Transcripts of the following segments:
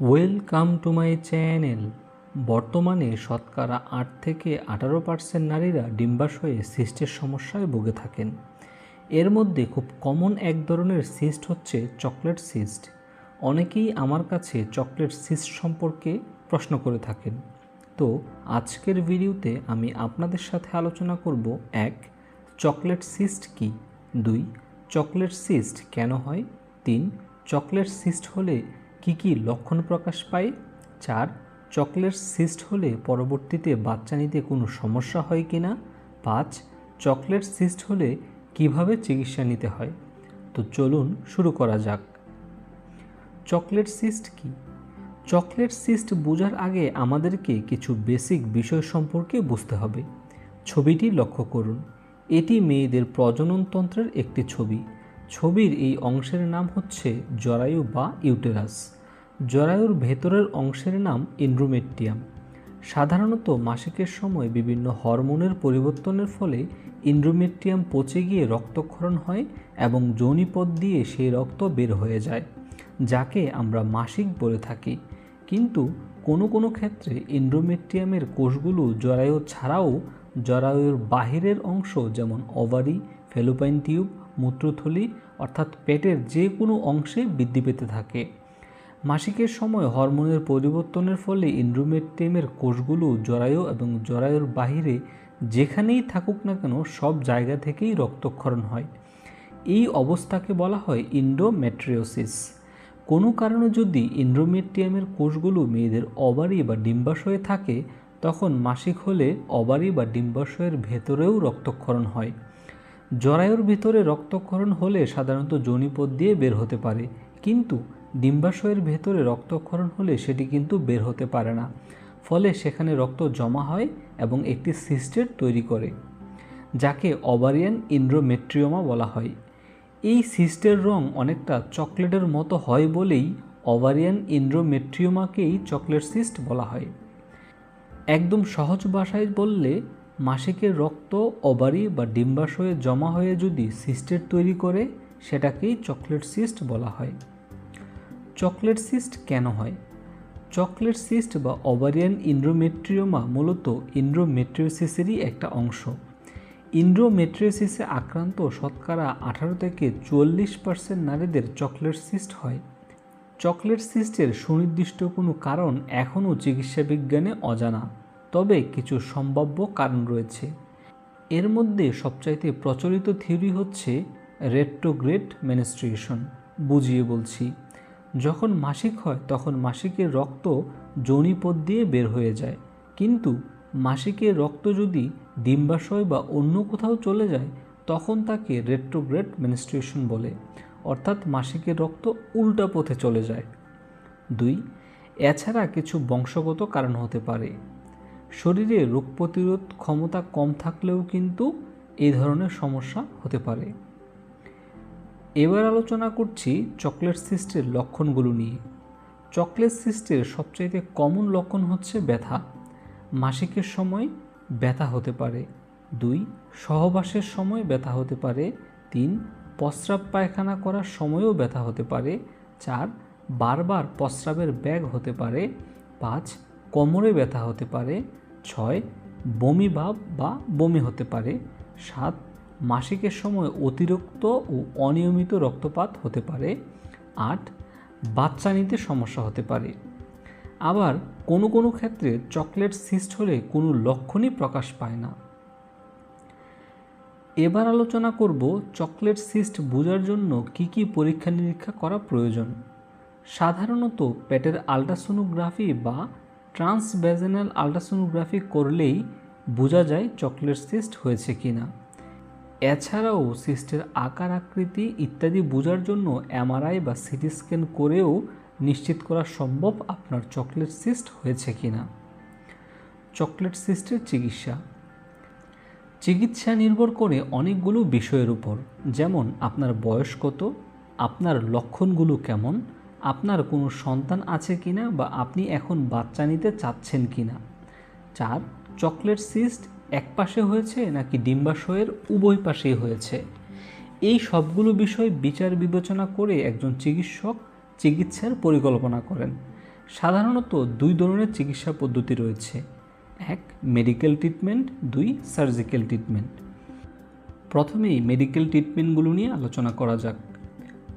Welcome to my channel বর্তমানে শতকরা আট থেকে আঠারো পার্সেন্ট নারীরা ডিম্বাশয়ে সিস্টের সমস্যায় ভুগে থাকেন। এর মধ্যে খুব কমন এক ধরনের সিস্ট হচ্ছে চকলেট সিস্ট। অনেকেই আমার কাছে চকলেট সিস্ট সম্পর্কে প্রশ্ন করে থাকেন। তো আজকের ভিডিওতে আমি আপনাদের সাথে আলোচনা করব এক, চকলেট সিস্ট কি? দুই, চকলেট সিস্ট কেন হয়? তিন, চকলেট সিস্ট হলে কি কি লক্ষণ প্রকাশ পায়? চার, চকলেট সিস্ট হলে পরবর্তীতে বাচ্চা নিতে কোনো সমস্যা হয় কি না? পাঁচ, চকলেট সিস্ট হলে কীভাবে চিকিৎসা নিতে হয়? তো চলুন শুরু করা যাক। চকলেট সিস্ট কি? চকলেট সিস্ট বোঝার আগে আমাদেরকে কিছু বেসিক বিষয় সম্পর্কে বুঝতে হবে। ছবিটি লক্ষ্য করুন। এটি মেয়েদের প্রজননতন্ত্রের একটি ছবি। ছবির এই অংশের নাম হচ্ছে জরায়ু বা ইউটেরাস। জরায়ুর ভেতরের অংশের নাম ইন্ড্রোমেট্রিয়াম সাধারণত মাসিকের সময় বিভিন্ন হরমোনের পরিবর্তনের ফলে ইন্ড্রোমেট্রিয়াম পচে গিয়ে রক্তক্ষরণ হয় এবং যৌনিপথ দিয়ে সেই রক্ত বের হয়ে যায়, যাকে আমরা মাসিক বলে থাকি। কিন্তু কোনো কোনো ক্ষেত্রে ইন্ড্রোমেট্রিয়ামের কোষগুলো জরায়ু ছাড়াও জরায়ুর বাহিরের অংশ যেমন ওভারি, ফেলোপাইন টিউব, মূত্রথলি অর্থাৎ পেটের যে কোনো অংশে বৃদ্ধি পেতে থাকে। মাসিকের সময় হরমোনের পরিবর্তনের ফলে ইন্ড্রোমেট্রিয়ামের কোষগুলো জরায়ু এবং জরায়ুর বাহিরে যেখানেই থাকুক না কেন সব জায়গা থেকেই রক্তক্ষরণ হয়। এই অবস্থাকে বলা হয় ইন্ডোমেট্রিওসিস। কোনো কারণে যদি ইন্ড্রোমেট্রিয়ামের কোষগুলো মেয়েদের অবারি বা ডিম্বাশয়ে থাকে, তখন মাসিক হলে অবারি বা ডিম্বাশয়ের ভেতরেও রক্তক্ষরণ হয়। জরায়ুর ভিতরে রক্তক্ষরণ হলে সাধারণত যৌনিপথ দিয়ে বের হতে পারে, কিন্তু ডিম্বাশয়ের ভেতরে রক্তক্ষরণ হলে সেটি কিন্তু বের হতে পারে না। ফলে সেখানে রক্ত জমা হয় এবং একটি সিস্টের তৈরি করে, যাকে অবারিয়ান ইন্ড্রোমেট্রিওমা বলা হয়। এই সিস্টের রং অনেকটা চকলেটের মতো হয় বলেই অভারিয়ান ইন্ড্রোমেট্রিওমাকেই চকলেট সিস্ট বলা হয়। একদম সহজ ভাষায় বললে মাসিকের রক্ত ওভারি বা ডিম্বাশয়ে জমা হয়ে যদি সিস্টের তৈরি করে, সেটাকেই চকলেট সিস্ট বলা হয়। চকলেট সিস্ট কেন হয়? চকলেট সিস্ট বা ওভারিয়ান ইন্ড্রোমেট্রিওমা মূলত ইন্ড্রোমেট্রিওসিসেরই একটা অংশ। ইন্ড্রোমেট্রিওসিসে আক্রান্ত শতকরা আঠারো থেকে চুয়াল্লিশ পার্সেন্ট নারীদের চকলেট সিস্ট হয়। চকলেট সিস্টের সুনির্দিষ্ট কোনো কারণ এখনও চিকিৎসা বিজ্ঞানে অজানা। তবে কিছু সম্ভাব্য কারণ রয়েছে। এর মধ্যে সবচাইতে প্রচলিত থিওরি হচ্ছে রেট্রোগ্রেড মেনস্ট্রিয়েশন বুঝিয়ে বলছি, যখন মাসিক হয়, তখন মাসিকের রক্ত যৌনিপথ দিয়ে বের হয়ে যায়। কিন্তু মাসিকের রক্ত যদি ডিম্বাশয় বা অন্য কোথাও চলে যায়, তখন তাকে রেট্রোগ্রেড মেনস্ট্রিয়েশন বলে। অর্থাৎ মাসিকের রক্ত উল্টা পথে চলে যায়। দুই, এছাড়া কিছু বংশগত কারণ হতে পারে। শরীরে রোগ প্রতিরোধ ক্ষমতা কম থাকলেও কিন্তু এই ধরনের সমস্যা হতে পারে। এবার আলোচনা করছি চকলেট সিস্টের লক্ষণগুলো নিয়ে। চকলেট সিস্টের সবচাইতে কমন লক্ষণ হচ্ছে ব্যথা। মাসিকের সময় ব্যথা হতে পারে। দুই, সহবাসের সময় ব্যথা হতে পারে। তিন, প্রস্রাব পায়খানা করার সময়ও ব্যথা হতে পারে। চার, বারবার প্রস্রাবের ব্যাগ হতে পারে। পাঁচ, কোমরে ব্যথা হতে পারে। ছয় বমি ভাব বা বমি হতে পারে। সাত মাসিকের সময় অতিরিক্ত ও অনিয়মিত রক্তপাত হতে পারে। আট বাচ্চা নিতে সমস্যা হতে পারে। আবার কোনো কোনো ক্ষেত্রে চকলেট সিস্ট হলে কোনো লক্ষণই প্রকাশ পায় না। এবার আলোচনা করব চকলেট সিস্ট বোঝার জন্য কি কি পরীক্ষা নিরীক্ষা করা প্রয়োজন। সাধারণত পেটের আলট্রাসোনোগ্রাফি বা ট্রান্সভ্যাজেনাল আলট্রাসোনোগ্রাফি করলেই বোঝা যায় চকলেট সিস্ট হয়েছে কি না এছাড়াও সিস্টের আকার, আকৃতি ইত্যাদি বোঝার জন্য এমআরআই বা সিটি স্ক্যান করেও নিশ্চিত করা সম্ভব আপনার চকলেট সিস্ট হয়েছে কি না চকলেট সিস্টের চিকিৎসা। চিকিৎসা নির্ভর করে অনেকগুলো বিষয়ের উপর, যেমন আপনার বয়স কত, আপনার লক্ষণগুলো কেমন আপনার কোনো সন্তান আছে কি না বা আপনি এখন বাচ্চা নিতে চাচ্ছেন কি না চার, চকলেট সিস্ট এক পাশে হয়েছে নাকি ডিম্বাশয়ের উভয় পাশেই হয়েছে? এই সবগুলো বিষয় বিচার বিবেচনা করে একজন চিকিৎসক চিকিৎসার পরিকল্পনা করেন। সাধারণত দুই ধরনের চিকিৎসা পদ্ধতি রয়েছে। এক মেডিকেল ট্রিটমেন্ট দুই সার্জিক্যাল ট্রিটমেন্ট প্রথমেই মেডিকেল ট্রিটমেন্টগুলো নিয়ে আলোচনা করা যাক।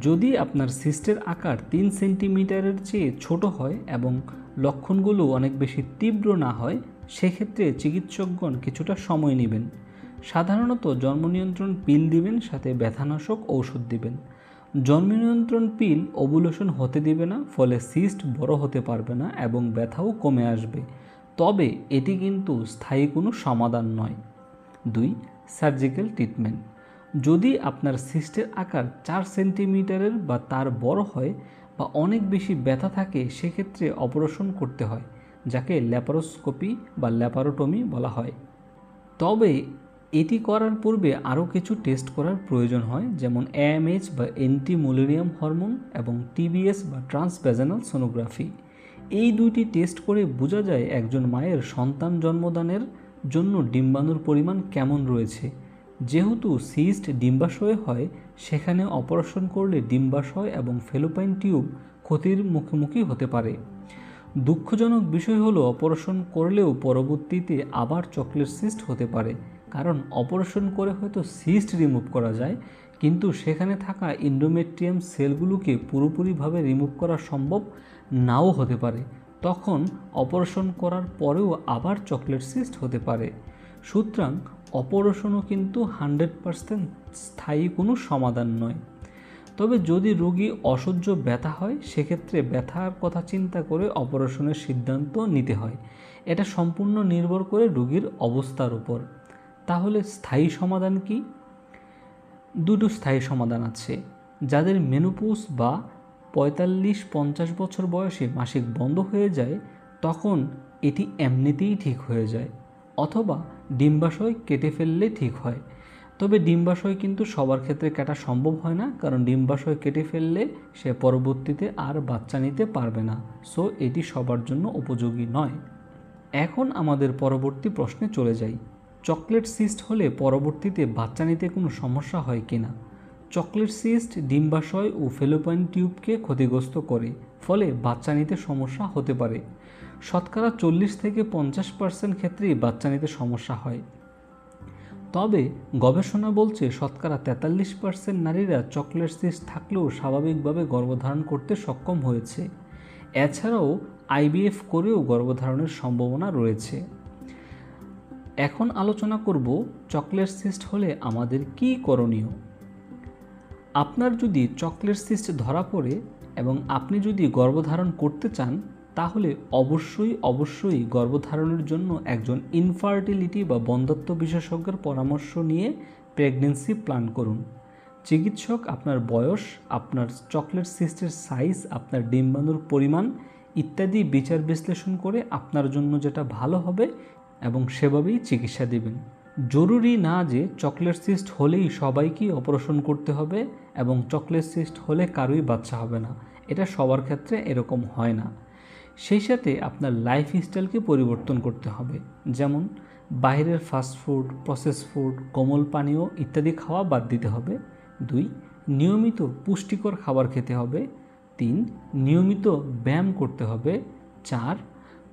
যদি আপনার সিস্টের আকার তিন সেন্টিমিটারের চেয়ে ছোট হয় এবং লক্ষণগুলো অনেক বেশি তীব্র না হয়, সেক্ষেত্রে চিকিৎসকগণ কিছুটা সময় নেবেন। সাধারণত জন্ম নিয়ন্ত্রণ পিল দিবেন, সাথে ব্যথানাশক ঔষধ দিবেন। জন্ম নিয়ন্ত্রণ পিল ওভুলেশন হতে দিবে না, ফলে সিস্ট বড় হতে পারবে না এবং ব্যথাও কমে আসবে। তবে এটি কিন্তু স্থায়ী কোনো সমাধান নয়। দুই, সার্জিক্যাল ট্রিটমেন্ট। যদি আপনার সিস্টের আকার চার সেন্টিমিটারের বা তার বড় হয় বা অনেক বেশি ব্যথা থাকে, সেক্ষেত্রে অপারেশন করতে হয়, যাকে ল্যাপারোস্কোপি বা ল্যাপারোটমি বলা হয়। তবে এটি করার পূর্বে আরও কিছু টেস্ট করার প্রয়োজন হয়, যেমন এএমএইচ বা অ্যান্টিমোলেরিয়াম হরমোন এবং টিবিএস বা ট্রান্সভেজানাল সোনোগ্রাফি এই দুইটি টেস্ট করে বোঝা যায় একজন মায়ের সন্তান জন্মদানের জন্য ডিম্বাণুর পরিমাণ কেমন রয়েছে। যেহেতু সিস্ট ডিম্বাশয়ে হয়, সেখানে অপারেশন করলে ডিম্বাশয় এবং ফেলোপাইন টিউব ক্ষতির মুখোমুখি হতে পারে। দুঃখজনক বিষয় হলো, অপারেশন করলেও পরবর্তীতে আবার চকলেট সিস্ট হতে পারে। কারণ অপারেশন করে হয়তো সিস্ট রিমুভ করা যায়, কিন্তু সেখানে থাকা ইন্ডোমেট্রিয়াম সেলগুলোকে পুরোপুরিভাবে রিমুভ করা সম্ভব নাও হতে পারে। তখন অপারেশন করার পরেও আবার চকলেট সিস্ট হতে পারে। সুতরাং অপারেশনও কিন্তু হান্ড্রেড পারসেন্ট স্থায়ী কোনো সমাধান নয়। তবে যদি রোগী অসহ্য ব্যথা হয়, সেক্ষেত্রে ব্যথার কথা চিন্তা করে অপারেশনের সিদ্ধান্ত নিতে হয়। এটা সম্পূর্ণ নির্ভর করে রোগীর অবস্থার উপর। তাহলে স্থায়ী সমাধান কি? দুটো স্থায়ী সমাধান আছে। যাদের মেনোপোজ বা পঁয়তাল্লিশ পঞ্চাশ বছর বয়সে মাসিক বন্ধ হয়ে যায়, তখন এটি এমনিতেই ঠিক হয়ে যায়। অথবা ডিম্বাশয় কেটে ফেললে ঠিক হয়। তবে ডিম্বাশয় কিন্তু সবার ক্ষেত্রে কাটা সম্ভব হয় না, কারণ ডিম্বাশয় কেটে ফেললে সে পরবর্তীতে আর বাচ্চা নিতে পারবে না। সো, এটি সবার জন্য উপযোগী নয়। এখন আমাদের পরবর্তী প্রশ্নে চলে যাই। চকলেট সিস্ট হলে পরবর্তীতে বাচ্চা নিতে কোনো সমস্যা হয় কি না চকলেট সিস্ট, ডিম্বাশয় ও ফেলোপাইন টিউবকে ক্ষতিগ্রস্ত করে, ফলে বাচ্চা নিতে সমস্যা হতে পারে। শতকরা চল্লিশ থেকে পঞ্চাশ পার্সেন্ট ক্ষেত্রেই বাচ্চা নিতে সমস্যা হয়। তবে গবেষণা বলছে, শতকরা তেতাল্লিশ পার্সেন্ট নারীরা চকলেট সিস্ট থাকলেও স্বাভাবিকভাবে গর্ভধারণ করতে সক্ষম হয়েছে। এছাড়াও আইবিএফ করেও গর্ভধারণের সম্ভাবনা রয়েছে। এখন আলোচনা করব, চকলেট সিস্ট হলে আমাদের কী করণীয়? আপনার যদি চকলেট সিস্ট ধরা পড়ে এবং আপনি যদি গর্ভধারণ করতে চান, তাহলে অবশ্যই অবশ্যই গর্ভধারণের জন্য একজন ইনফার্টিলিটি বা বন্ধত্ব বিশেষজ্ঞের পরামর্শ নিয়ে প্রেগনেন্সি প্ল্যান করুন। চিকিৎসক আপনার বয়স, আপনার চকলেট সিস্টের সাইজ আপনার ডিম্বাণুর পরিমাণ ইত্যাদি বিচার বিশ্লেষণ করে আপনার জন্য যেটা ভালো হবে এবং সেভাবেই চিকিৎসা দেবেন। জরুরি না যে চকলেট সিস্ট হলেই সবাইকেই অপারেশন করতে হবে এবং চকলেট সিস্ট হলে কারোই বাচ্চা হবে না। এটা সবার ক্ষেত্রে এরকম হয় না। সেই সাথে আপনার লাইফ স্টাইলকে পরিবর্তন করতে হবে। যেমন বাইরের ফাস্টফুড প্রসেস ফুড কোমল পানীয় ইত্যাদি খাওয়া বাদ দিতে হবে। দুই, নিয়মিত পুষ্টিকর খাবার খেতে হবে। তিন, নিয়মিত ব্যায়াম করতে হবে। চার,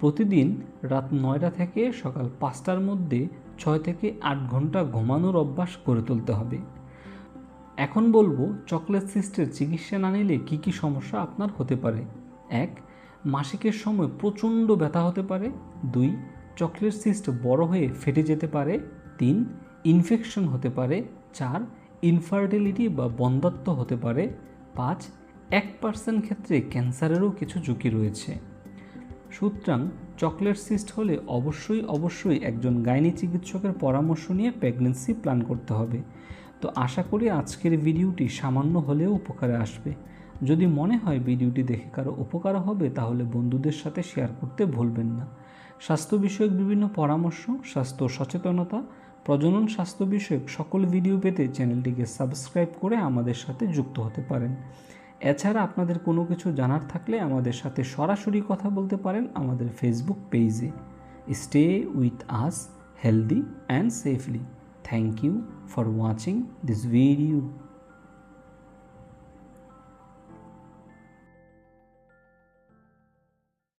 প্রতিদিন রাত নয়টা থেকে সকাল পাঁচটার মধ্যে ছয় থেকে আট ঘণ্টা ঘুমানোর অভ্যাস করে তুলতে হবে। এখন বলব, চকলেট সিস্টের চিকিৎসা না নিলে কী কী সমস্যা আপনার হতে পারে? এক, মাসিকের সময় প্রচণ্ড ব্যথা হতে পারে। দুই, চকলেট সিস্ট বড় হয়ে ফেটে যেতে পারে। তিন, ইনফেকশন হতে পারে। চার, ইনফার্টিলিটি বা বন্ধাত্ব হতে পারে। পাঁচ, এক পার্সেন্ট ক্ষেত্রে ক্যান্সারেরও কিছু ঝুঁকি রয়েছে। সুতরাং চকলেট সিস্ট হলে অবশ্যই অবশ্যই একজন গাইনি চিকিৎসকের পরামর্শ নিয়ে প্রেগনেন্সি প্ল্যান করতে হবে। তো আশা করি আজকের ভিডিওটি সামান্য হলেও উপকারে আসবে। যদি মনে হয় ভিডিওটি দেখে কারও উপকার হবে, তাহলে বন্ধুদের সাথে শেয়ার করতে ভুলবেন না। স্বাস্থ্য বিষয়ক বিভিন্ন পরামর্শ, স্বাস্থ্য সচেতনতা, প্রজনন স্বাস্থ্য বিষয়ক সকল ভিডিও পেতে চ্যানেলটিকে সাবস্ক্রাইব করে আমাদের সাথে যুক্ত হতে পারেন। এছাড়া আপনাদের কোনো কিছু জানার থাকলে আমাদের সাথে সরাসরি কথা বলতে পারেন আমাদের ফেসবুক পেজে stay with us healthy and safely thank you for watching this video